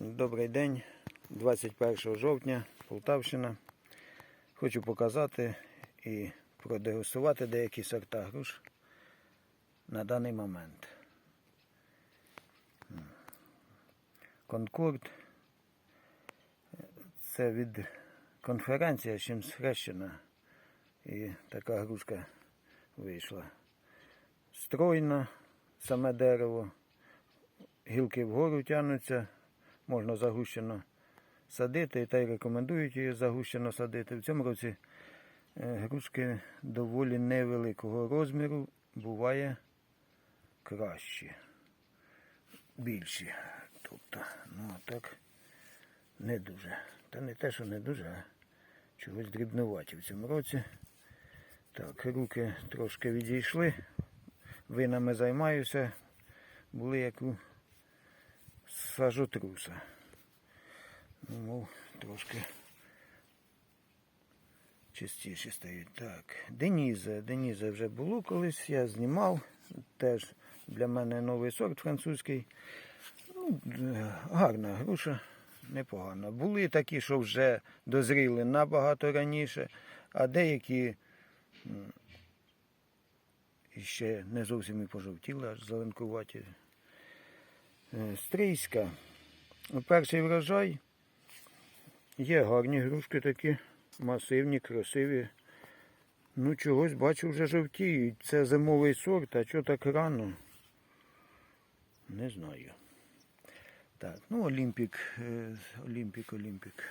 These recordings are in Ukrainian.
Добрий день, 21 жовтня, Полтавщина. Хочу показати і продегустувати деякі сорта груш на даний момент. Конкорд це від конференції, чим схрещена. І така грушка вийшла. Стройна, саме дерево, гілки вгору тягнуться, можна загущено садити, та й рекомендують її загущено садити. В цьому році е, грушки доволі невеликого розміру, буває кращі, більші. Тобто, ну а так не дуже. Та не те, що не дуже, а чогось дрібнуваті в цьому році. Так, руки трошки відійшли. Винами займаюся. Були як у сажотруса. Ну, мов, трошки чистіші стають. Так, Деніза. Деніза вже було колись, я знімав. Теж для мене новий сорт французький. Ну, гарна груша, непогана. Були такі, що вже дозріли набагато раніше, а деякі ще не зовсім і пожовтіли, аж зеленкуваті. Е, Стрийська. Перший врожай. Є гарні грушки такі, масивні, красиві. Ну, чогось бачу, вже жовтіють. Це зимовий сорт, а що так рано? Не знаю. Так, ну Олімпік, е, Олімпік, Олімпік.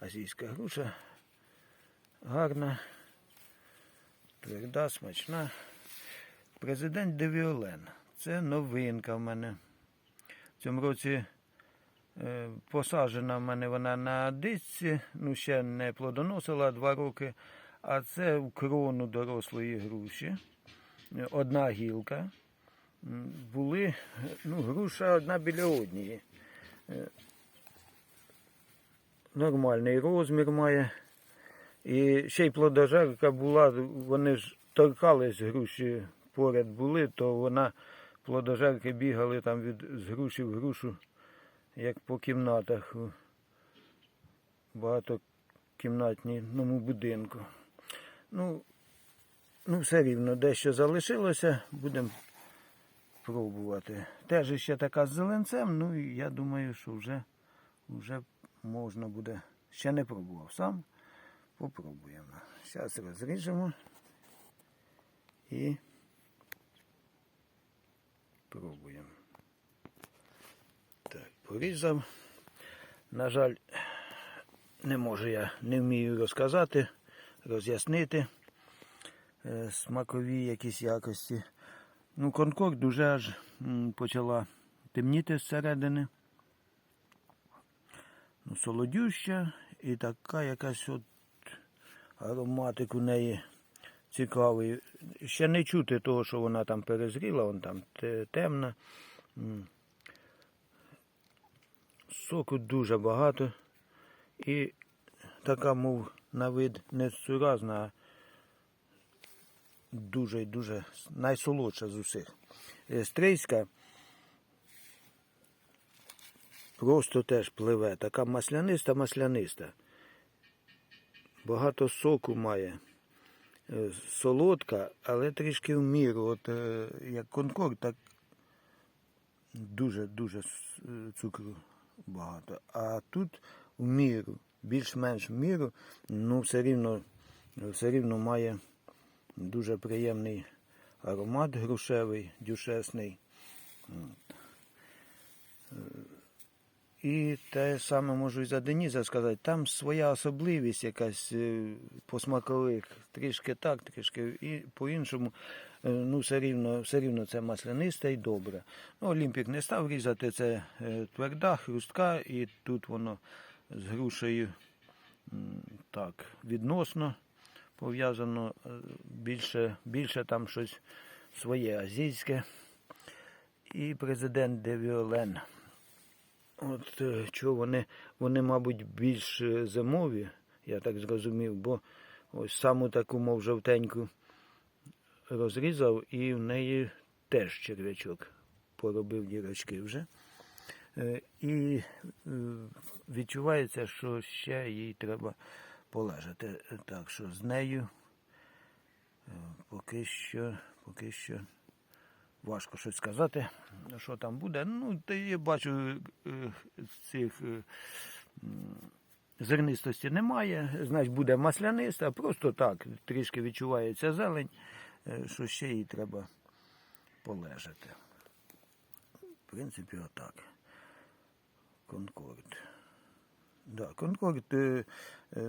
Азійська груша. Гарна, тверда, смачна. Президент Девіолен. Це новинка в мене. В цьому році е, посаджена в мене вона на дисці, ну ще не плодоносила два роки, а це в крону дорослої груші. Одна гілка. Були, ну, груша одна біля однієї. Е, Нормальний розмір має. І ще й плодожерка була, вони ж торкались груші поряд були, то вона плодожерки бігали там від з груші в грушу, як по кімнатах у багатокімнатному будинку. Ну, ну, все рівно, дещо залишилося, будемо пробувати. Теж ще така з зеленцем, ну і я думаю, що вже, вже можна буде. Ще не пробував сам. Попробуємо. Зараз розріжемо і пробуємо. Так, порізав. На жаль, не можу я, не вмію розказати, роз'яснити е, смакові якісь якості. Ну, конкорд уже аж почала темніти зсередини. Ну, солодюща і така якась от ароматик у неї цікавий. Ще не чути того, що вона там перезріла, вон там темна. Соку дуже багато. І така, мов на вид не суразна, а дуже дуже найсолодша з усіх. Е, Стрийська просто теж пливе. Така масляниста, масляниста. Багато соку має. Е, Солодка, але трішки в міру. От е, як конкорд, так дуже-дуже е, цукру багато. А тут в міру, більш-менш в міру, ну все рівно, все рівно має дуже приємний аромат грушевий, дюшесний. І те саме можу і за Деніза сказати. Там своя особливість якась е, по смакових, трішки так, трішки і по-іншому. Е, Ну, все рівно, все рівно це маслянисте і добре. Ну, Олімпік не став різати, це е, тверда, хрустка, і тут воно з грушею так, відносно пов'язано більше, більше там щось своє азійське. І президент Девіолен. От е, чого вони, вони, мабуть, більш е, зимові, я так зрозумів, бо ось саму таку, мов жовтеньку розрізав, і в неї теж черв'ячок поробив дірочки вже. Е, І відчувається, що ще їй треба полежати. Так що з нею поки що, поки що важко щось сказати, що там буде. Ну, та я бачу е, цих е, зернистості немає, значить буде масляниста, просто так, трішки відчувається зелень, е, що ще їй треба полежати. В принципі, отак. Конкорд. Да, конкорд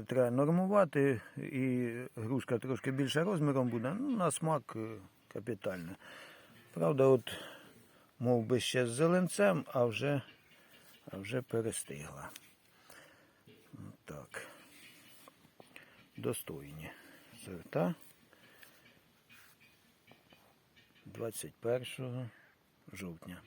треба нормувати, і грушка трошки більше розміром буде, ну, на смак капітально. Правда, от мов би ще з зеленцем, а вже, а вже перестигла. Так. Достойні сорта. 21 жовтня.